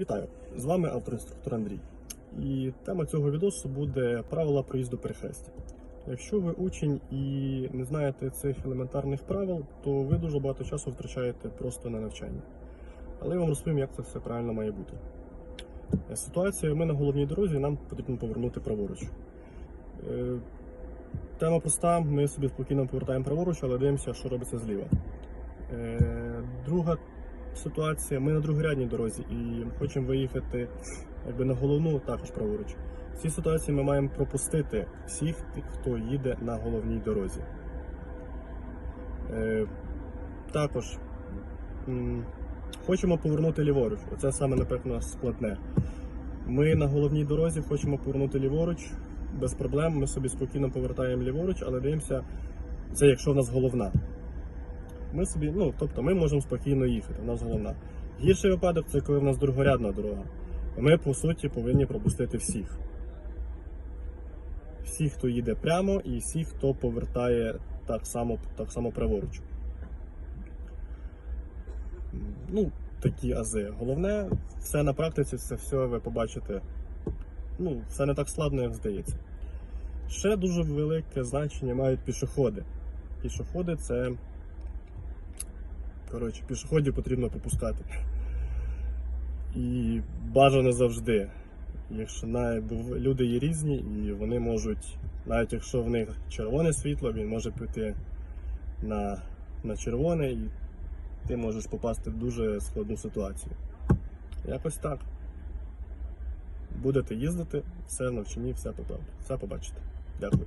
Вітаю! З вами автоінструктор Андрій. І тема цього відосу буде правила проїзду перехрестя. Якщо ви учень і не знаєте цих елементарних правил, то ви дуже багато часу втрачаєте просто на навчання. Але я вам розповім, як це все правильно має бути. Е, Ситуація, ми на головній дорозі, нам потрібно повернути праворуч. Е, Тема проста, ми собі спокійно повертаємо праворуч, але дивимося, що робиться зліва. Е, Друга ситуація, ми на другорядній дорозі і хочемо виїхати якби на головну також праворуч. В цій ситуації ми маємо пропустити всіх хто їде на головній дорозі. Е, також м, хочемо повернути ліворуч. Оце саме, напевно, складне. Ми на головній дорозі хочемо повернути ліворуч. Без проблем, ми собі спокійно повертаємо ліворуч, але дивимося, це якщо в нас головна. Ми собі, ну, тобто ми можемо спокійно їхати, в нас головна. Гірший випадок це коли в нас другорядна дорога. Ми, по суті, повинні пропустити всіх. Всіх, хто їде прямо, і всіх, хто повертає так само, так само праворуч. Ну, такі ази. Головне, все на практиці, це все ви побачите. Ну, все не так складно, як здається. Ще дуже велике значення мають пішоходи. Пішоходи це. Коротше, пішоходів потрібно пропускати. І бажано завжди. Якщо навіть люди є різні, і вони можуть, навіть якщо в них червоне світло, він може піти на, на червоне, і ти можеш попасти в дуже складну ситуацію. Якось так. Будете їздити, все навчені, все побачите. Дякую.